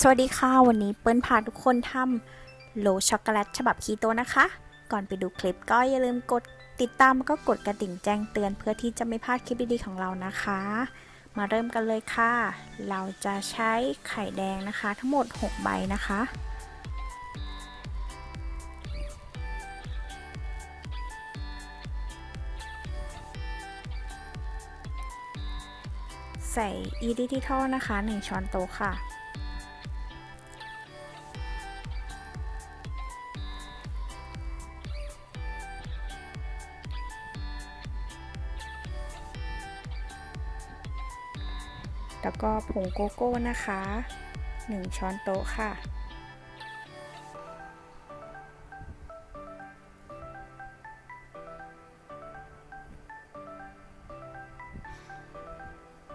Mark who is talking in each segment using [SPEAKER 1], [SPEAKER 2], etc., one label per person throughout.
[SPEAKER 1] สวัสดีค่ะ วันนี้เปิ้ลพาทุกคนทำโลช็อกโกแลตฉบับคีโตนะคะ ก่อนไปดูคลิปก็อย่าลืมกดติดตามก็กดกระดิ่งแจ้งเตือนเพื่อที่จะไม่พลาดคลิปดีๆของเรานะคะ มาเริ่มกันเลยค่ะ เราจะใช้ไข่แดงนะคะ ทั้งหมด 6 ใบนะคะ ใส่อีดิทิทอลนะคะ 1 ช้อนโต๊ะค่ะ ก็ผงโกโก้นะคะ 1 ช้อนโต๊ะค่ะ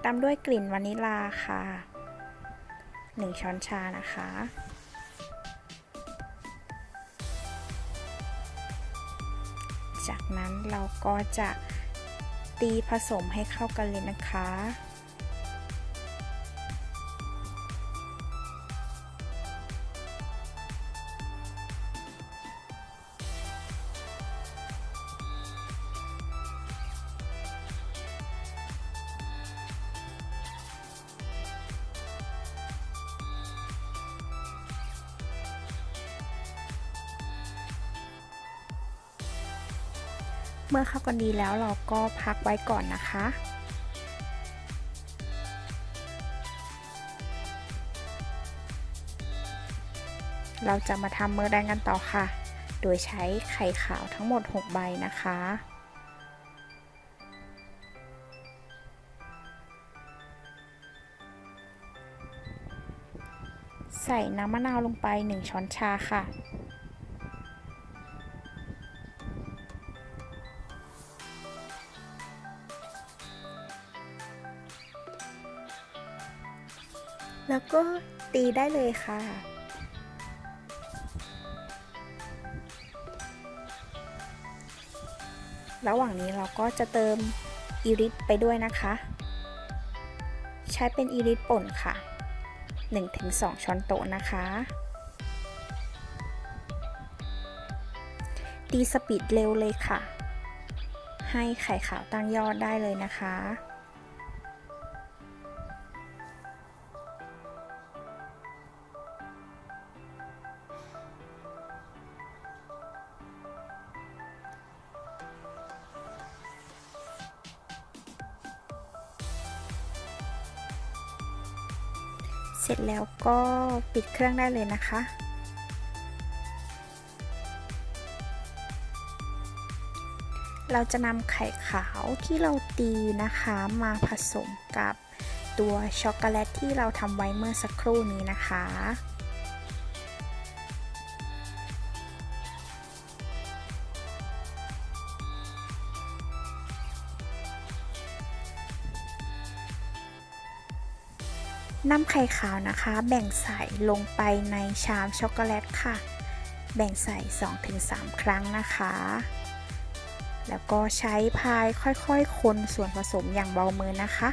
[SPEAKER 1] ตามด้วยกลิ่นวานิลาค่ะ 1 ช้อนชานะคะจากนั้นเราก็จะตีผสมให้เข้ากันเลยนะคะ เมื่อเข้ากันดีแล้วเราก็พักไว้ก่อนนะคะ เราจะมาทำเมอร์แดงกันต่อค่ะ โดยใช้ไข่ขาวทั้งหมด 6 ใบนะคะใส่น้ำมะนาวลงไป 1 ช้อนชาค่ะ แล้วก็ตีได้เลยค่ะ ระหว่างนี้เราก็จะเติมอีริสไปด้วยนะคะ ใช้เป็นอีริสป่นค่ะ 1-2 ช้อนโต๊ะนะคะ ตีสปีดเร็วเลยค่ะ ให้ไข่ขาวตั้งยอดได้เลยนะคะ เสร็จแล้วก็ปิดเครื่องได้เลยนะคะ เราจะนำไข่ขาวที่เราตีนะคะมาผสมกับตัวช็อกโกแลตที่เราทำไว้เมื่อสักครู่นี้นะคะ นำไข่ขาวนะคะ แบ่งใส่ลงไปในชามช็อกโกแลตค่ะ แบ่งใส่ 2-3 ครั้งนะคะ แล้วก็ใช้พายค่อยๆ คนส่วนผสมอย่างเบามือนะคะ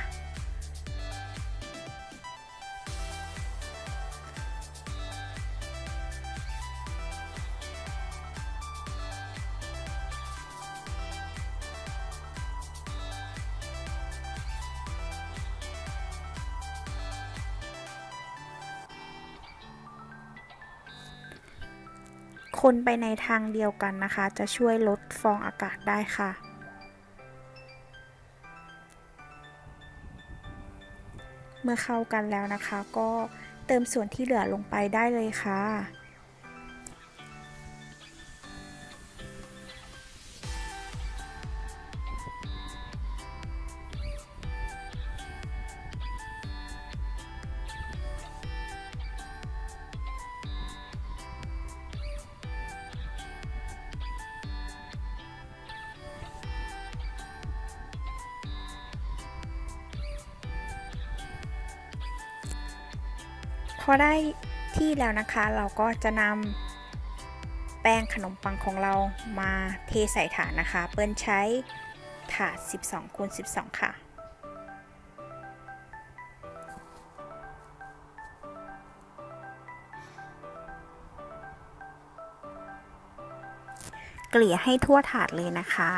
[SPEAKER 1] คนไปในทางเดียวกันนะคะ จะช่วยลดฟองอากาศได้ค่ะ เมื่อเข้ากันแล้วนะคะ ก็เติมส่วนที่เหลือลงไปได้เลยค่ะ พอได้ที่แล้วนะคะเราก็จะนำแป้งขนมปังของเรามาเทใส่ถาดนะคะ เปิ้นใช้ถาด 12คูณ12 ค่ะเกลี่ยให้ทั่วถาดเลยนะคะ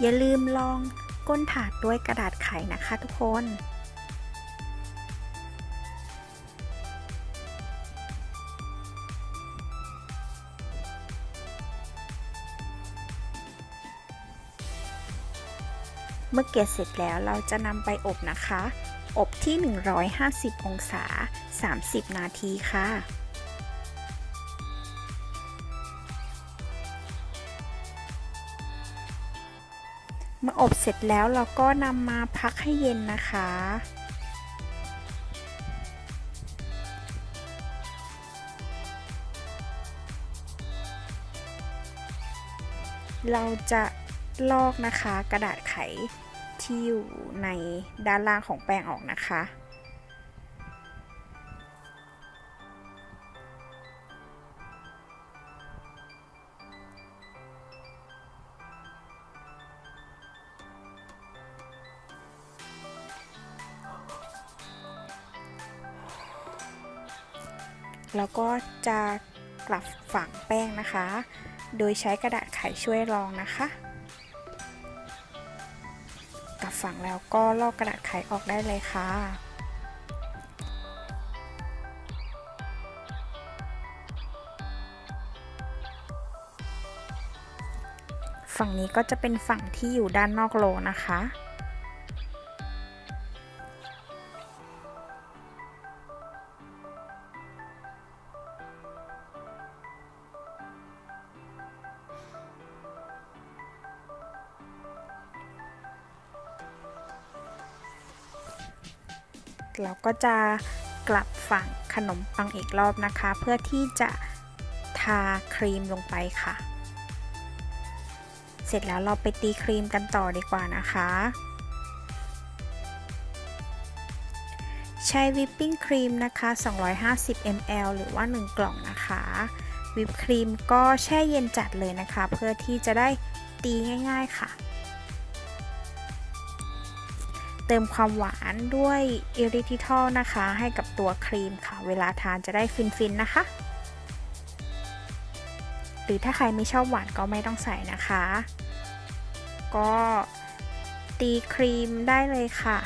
[SPEAKER 1] อย่าลืมลองก้นถาดด้วยกระดาษไขนะคะทุกคน เมื่อเกลี่ยเสร็จแล้วเราจะนำไปอบนะคะ อบที่ 150 องศา 30 นาทีค่ะเมื่ออบเสร็จแล้วเราก็นำมาพักให้เย็นนะคะ เราจะ ลอกนะคะ กระดาษไขที่อยู่ในด้านล่างของแป้งออกนะคะ แล้วก็จะกลับฝังแป้งนะคะ โดยใช้กระดาษไขช่วยรองนะคะ ฝังแล้วก็ลอกกระดาษไขออกได้เลยค่ะฝั่งนี้ก็จะเป็นฝั่งที่อยู่ด้านนอกโลนะคะ เราก็จะกลับฝั่งขนมปังอีกรอบนะคะ เพื่อที่จะทาครีมลงไปค่ะ เสร็จแล้วเราไปตีครีมกันต่อดีกว่านะคะ ใช้วิปปิ้งครีมนะคะ 250 ml หรือว่า 1 กล่องนะคะ วิปครีมก็แช่เย็นจัดเลยนะคะ เพื่อที่จะได้ตีง่าย ๆค่ะ ติมความหวานด้วยอิริทิทอลนะคะ ให้กับตัวครีมค่ะ เวลาทานจะได้ฟินๆนะคะ หรือถ้าใครไม่ชอบหวานก็ไม่ต้องใส่นะคะ ก็ตีครีมได้เลยค่ะ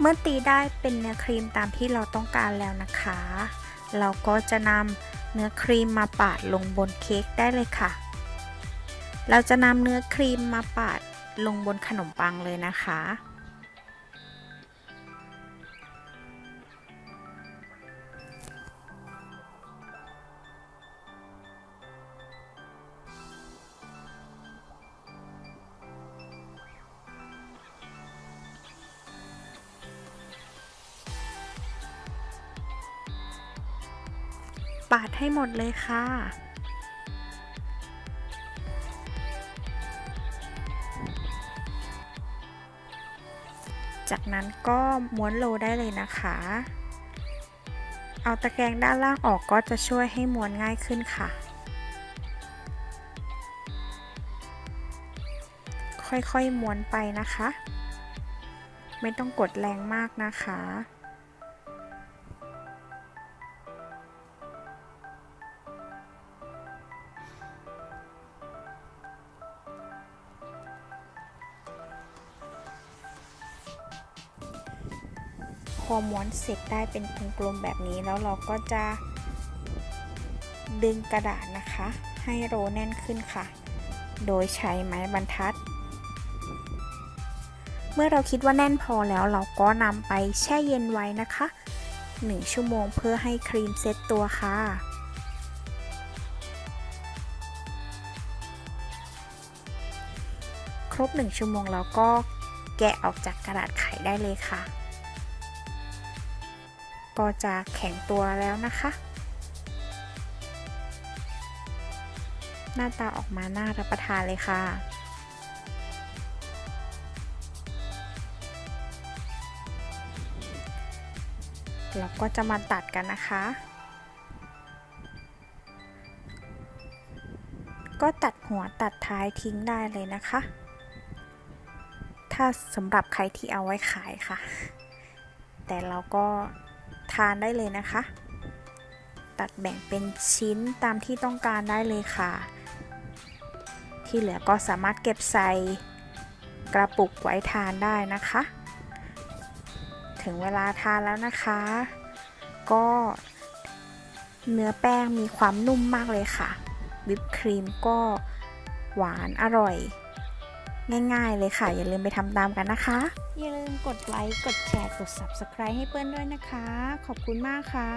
[SPEAKER 1] เมื่อตีได้เป็นเนื้อครีมตามที่เราต้องการแล้วนะคะ เราก็จะนำ เนื้อครีมมาปาดลงบนเค้กได้เลยค่ะ เราจะนำเนื้อครีมมาปาดลงบนขนมปังเลยนะคะ ปาดให้หมดเลยค่ะ จากนั้นก็ม้วนโลได้เลยนะคะ เอาตะแกรงด้านล่างออกก็จะช่วยให้ม้วนง่ายขึ้นค่ะ ค่อยๆม้วนไปนะคะ ไม่ต้องกดแรงมากนะคะ อม้วนเสร็จได้เป็นกลมๆแบบนี้แล้วเราก็จะ ดึงกระดาษนะคะ ให้โรแน่นขึ้นค่ะ โดยใช้ไม้บรรทัด เมื่อเราคิดว่าแน่นพอแล้วเราก็นำไปแช่เย็นไว้นะคะ 1 ชั่วโมงเพื่อให้ครีมเซ็ตตัวค่ะครบ 1 ชั่วโมงแล้วก็แกะออกจากกระดาษไขได้เลยค่ะ ก็จะแข็งตัวแล้วนะคะ หน้าตาออกมาน่ารับประทานเลยค่ะเราก็จะมาตัดกันนะคะ ก็ตัดหัวตัดท้ายทิ้งได้เลยนะคะ ถ้าสำหรับใครที่เอาไว้ขายค่ะ แต่เราก็ ทานได้เลยนะคะ ตัดแบ่งเป็นชิ้นตามที่ต้องการได้เลยค่ะ ที่เหลือก็สามารถเก็บใส่กระปุกไว้ทานได้นะคะ ถึงเวลาทานแล้วนะคะ ก็เนื้อแป้งมีความนุ่มมากเลยค่ะ วิปครีมก็หวานอร่อย ง่ายๆเลยค่ะ อย่าลืมไปทำตามกันนะคะ อย่าลืมกดไลค์ กดแชร์ กด Subscribe ให้เปิ้ลด้วยนะคะ ขอบคุณมากค่ะ